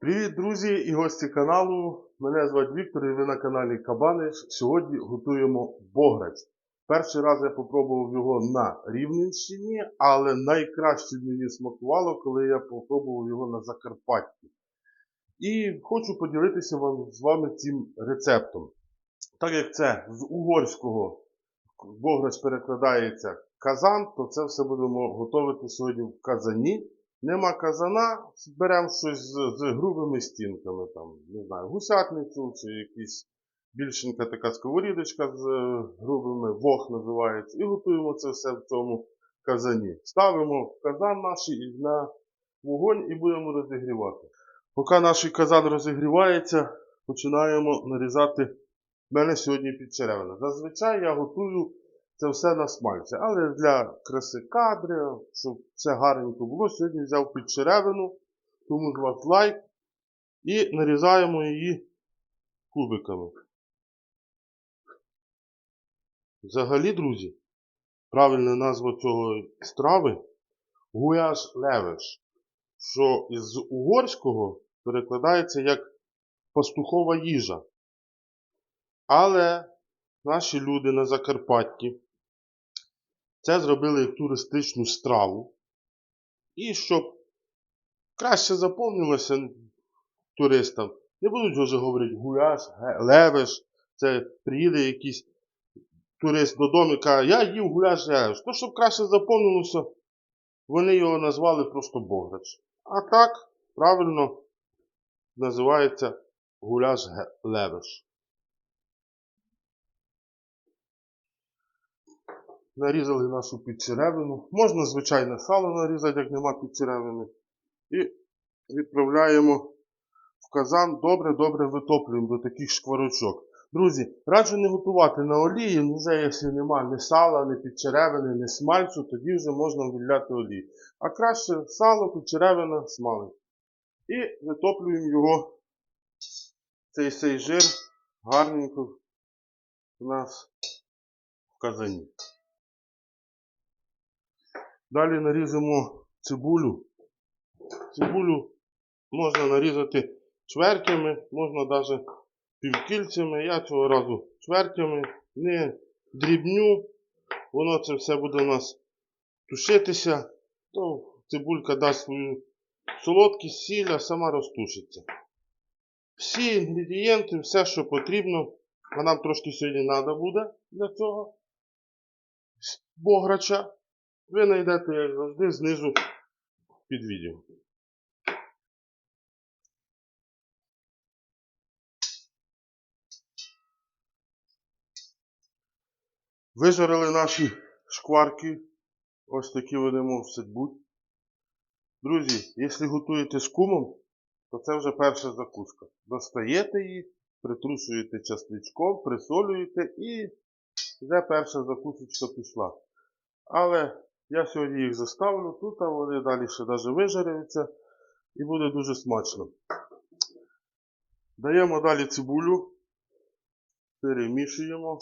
Привіт, друзі і гості каналу. Мене звати Віктор і ви на каналі Кабани. Сьогодні готуємо бограч. Перший раз я попробував його на Рівненщині, але найкраще мені смакувало, коли я попробував його на Закарпатті. І хочу поділитися вам, з вами цим рецептом. Так як це з угорського бограч перекладається казан, то це все будемо готувати сьогодні в казані. Нема казана, беремо щось з, з грубими стінками, там, не знаю, гусятницю чи якісь більшенька така сковорідочка з е, грубими, вог називається, і готуємо це все в цьому казані. Ставимо казан наш на вогонь і будемо розігрівати. Поки наш казан розігрівається, починаємо нарізати. В мене сьогодні підчеревина. Зазвичай я готую це все на смальці. Але для краси кадрів, щоб все гарненько було, сьогодні взяв під черевину, тому з вас лайк. І нарізаємо її кубиками. Взагалі, друзі, правильна назва цього страви гуяш левеш, що із угорського перекладається як пастухова їжа. Але наші люди на Закарпатті це зробили як туристичну страву. І щоб краще заповнилося туристам, не будуть вже говорити гуляш, левеш, це приїде якийсь турист додому і каже, я їв гуляш левеш. То, щоб краще заповнилося, вони його назвали просто бограч. А так, правильно називається гуляш левеш. Нарізали нашу підчеревину. Можна звичайне сало нарізати, як нема підчеревини. І відправляємо в казан, добре-добре витоплюємо до таких шкварочок. Друзі, раджу не готувати на олії, вже якщо нема ні сала, ні підчеревини, ні смальцю, тоді вже можна виляти олію. А краще сало, підчеревина, смалець. І витоплюємо його, цей цей жир гарненько у нас в казані. Далі нарізимо цибулю. Цибулю можна нарізати чвертями, можна навіть півкільцями. Я цього разу чвертями, не дрібню. Воно це все буде у нас тушитися, то цибулька дасть свою солодкість, сіль, а сама розтушиться. Всі інгредієнти, все, що потрібно, а нам трошки сьогодні треба буде для цього бограча. Ви знайдете, як завжди, знизу під відео. Вижарили наші шкварки. Ось такі вони мусять бути. Друзі, якщо готуєте з кумом, то це вже перша закуска. Достаєте її, притрушуєте часничком, присолюєте і вже перша закусочка пішла. Але я сьогодні їх заставлю тут, а вони далі ще навіть вижарюються і буде дуже смачно. Даємо далі цибулю, перемішуємо.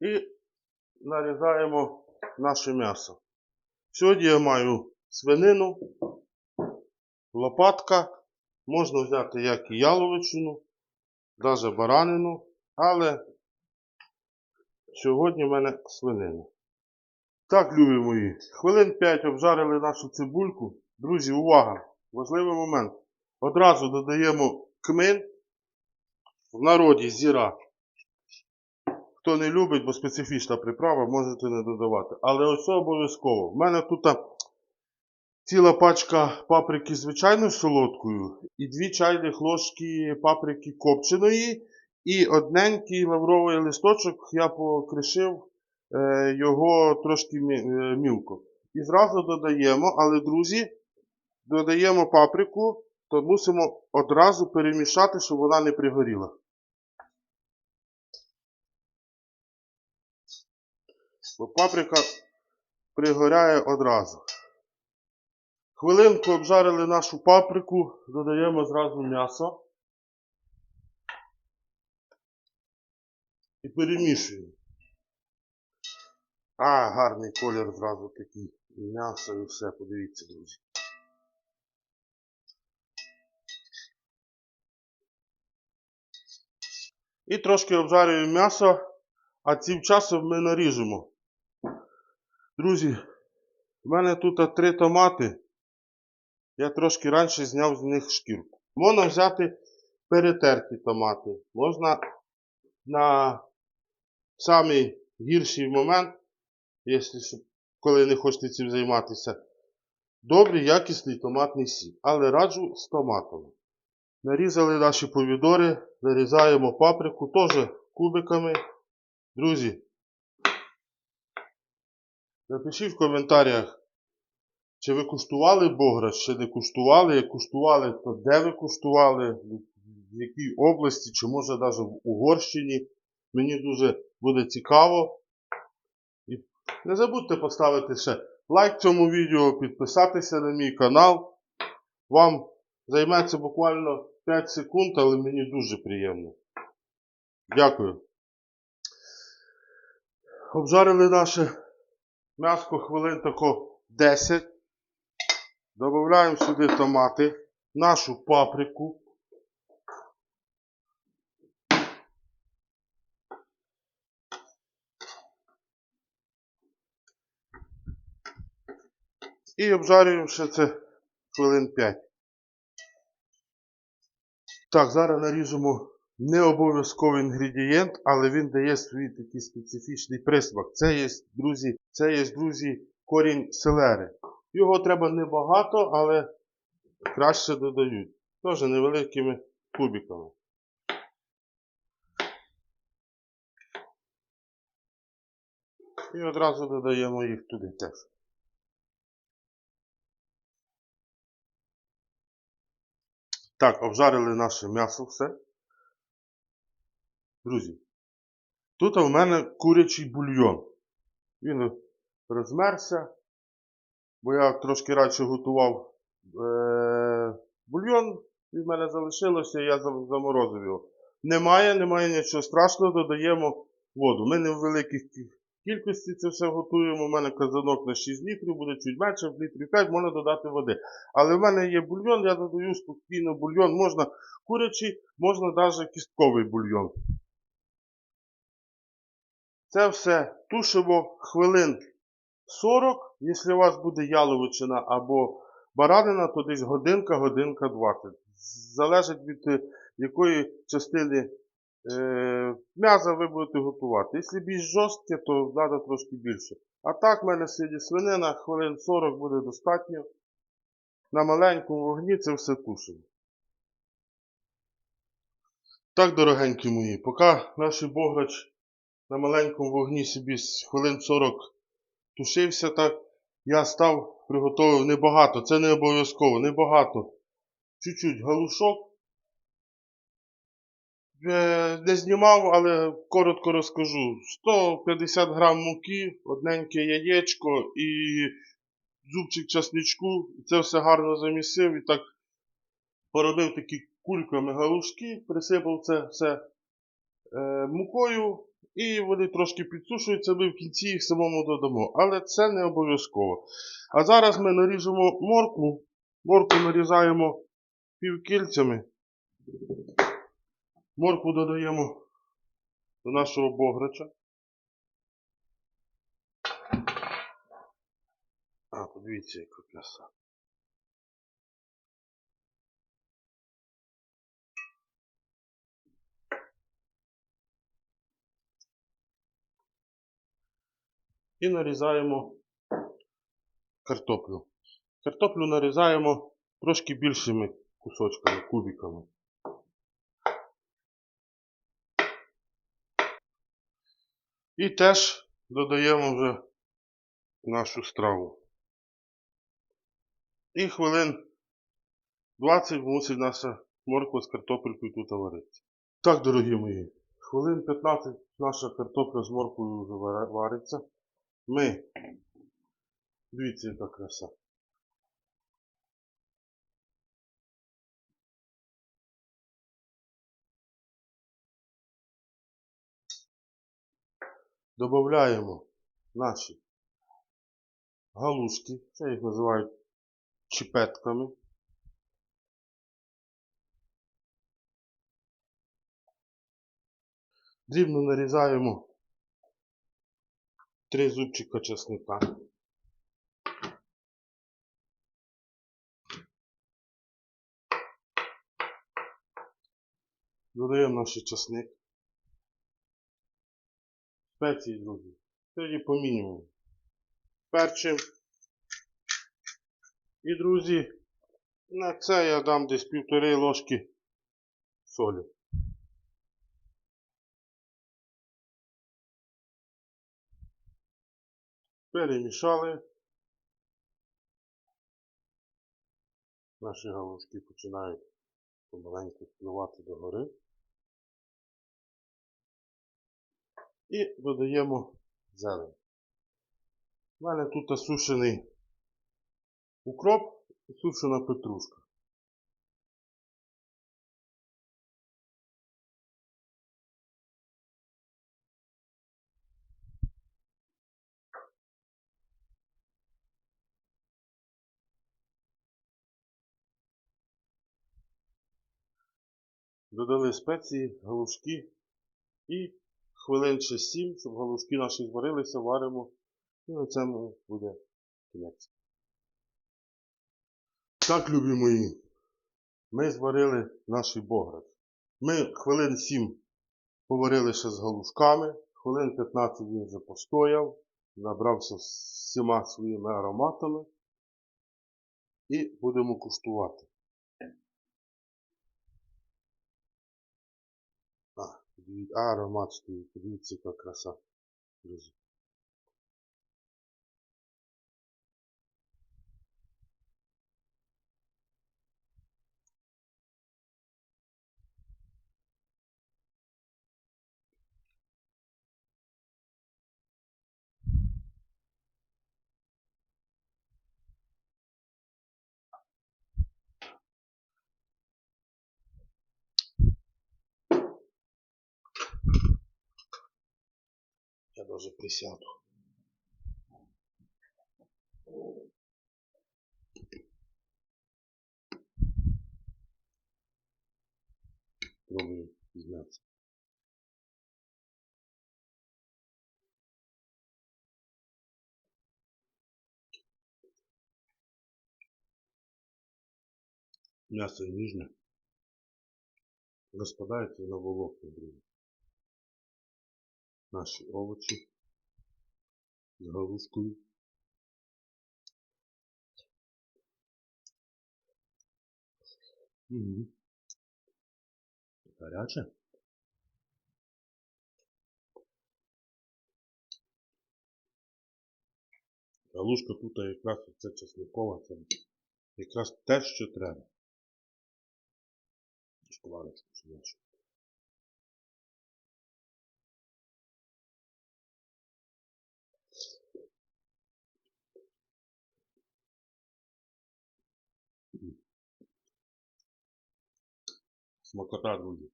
І нарізаємо наше м'ясо. Сьогодні я маю свинину, лопатка. Можна взяти як і яловичину, навіть баранину, але Сьогодні в мене свинина. Так, любі мої, хвилин 5 обжарили нашу цибульку. Друзі, увага! Важливий момент. Одразу додаємо кмин. В народі зіра. Хто не любить, бо специфічна приправа, можете не додавати. Але ось обов'язково. В мене тут ціла пачка паприки звичайною солодкою і дві чайних ложки паприки копченої. І одненький лавровий листочок я покришив е, його трошки е, мілко. І зразу додаємо, але, друзі, додаємо паприку, то мусимо одразу перемішати, щоб вона не пригоріла. Бо паприка пригоряє одразу. Хвилинку обжарили нашу паприку, додаємо зразу м'ясо. І перемішуємо. А, гарний колір зразу такий. М'ясо і все, подивіться, друзі. І трошки обжарюємо м'ясо, а цим часом ми наріжемо. Друзі, в мене тут три томати. Я трошки раніше зняв з них шкірку. Можна взяти перетерті томати. Можна на самий гірший момент, якщо коли не хочете цим займатися, добрий якісний томатний сік. Але раджу з томатами. Нарізали наші помідори, нарізаємо паприку теж кубиками. Друзі, напишіть в коментарях, чи ви куштували бограч, чи не куштували. Як куштували, то де ви куштували, в якій області, чи може навіть в Угорщині. Мені дуже буде цікаво. І не забудьте поставити ще лайк цьому відео, підписатися на мій канал. Вам займеться буквально 5 секунд, але мені дуже приємно. Дякую. Обжарили наше м'яско хвилин тако 10. Додаємо сюди томати, нашу паприку. І обжарюємо ще це хвилин 5. Так, зараз наріжемо не обов'язковий інгредієнт, але він дає свій такий специфічний присмак. Це є, друзі, це є, друзі, корінь селери. Його треба небагато, але краще додають. Теж невеликими кубиками. І одразу додаємо їх туди теж. Так, обжарили наше м'ясо все. Друзі, тут у мене курячий бульйон. Він розмерся, бо я трошки радше готував е- бульйон, від мене залишилося, я заморозив його. Немає, немає нічого страшного, додаємо воду. Ми не в великих кількості це все готуємо. У мене казанок на 6 літрів, буде чуть менше, в літрів 5 можна додати води. Але в мене є бульйон, я додаю спокійно бульйон. Можна курячий, можна навіть кістковий бульйон. Це все тушимо хвилин 40. Якщо у вас буде яловичина або баранина, то десь годинка, годинка 20. Залежить від е, якої частини е, м'яса ви будете готувати. Якщо більш жорстке, то треба трошки більше. А так, в мене сьогодні свинина, хвилин 40 буде достатньо. На маленькому вогні це все тушимо. Так, дорогенькі мої, поки наш бограч на маленькому вогні собі з хвилин 40 тушився, так я став, приготував небагато, це не обов'язково, небагато. Чуть-чуть галушок. Е, Не знімав, але коротко розкажу. 150 грам муки, одненьке яєчко і зубчик часничку. Це все гарно замісив і так поробив такі кульками галушки, присипав це все е, мукою, і вони трошки підсушуються, ми в кінці їх самому додамо. Але це не обов'язково. А зараз ми наріжемо моркву. Моркву нарізаємо півкільцями. Моркву додаємо до нашого бограча. А, подивіться, яка краса. І нарізаємо картоплю. Картоплю нарізаємо трошки більшими кусочками, кубиками. І теж додаємо вже нашу страву. І хвилин 20 мусить наша морква з картопелькою тут варитися. Так, дорогі мої, хвилин 15 наша картопля з морквою вже вариться. Ми, дивіться, яка краса. Добавляємо наші галушки, це їх називають чіпетками. Дрібно нарізаємо три зубчика чесника. Додаємо наш чесник. Спеції, друзі. Тоді по мінімуму. Перчим. І, друзі, на це я дам десь півтори ложки солі. Перемішали. Наші галушки починають помаленьку впливати догори. І додаємо зелень. У мене тут сушений укроп і сушена петрушка. Додали спеції, галушки і хвилин ще 7, щоб галушки наші зварилися, варимо. І на цьому буде кінець. Так, любі мої, ми зварили наш бограч. Ми хвилин 7 поварили ще з галушками, хвилин 15 він вже постояв, набрався всіма своїми ароматами. І будемо куштувати. А, аромат стоит. Видите, как краса. Я даже присяду. Пробую з м'ясом. М'ясо ніжне. Розпадається на волокна, друзі. Наші овочі з галушкою. Гаряче. Галушка тут якраз це чесникова, це якраз те, що треба. Шоколадочку сюди. Смакота, друзі.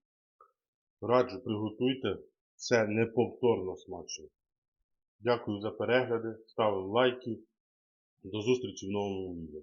Раджу, приготуйте. Це неповторно смачно. Дякую за перегляди. Ставимо лайки. До зустрічі в новому відео.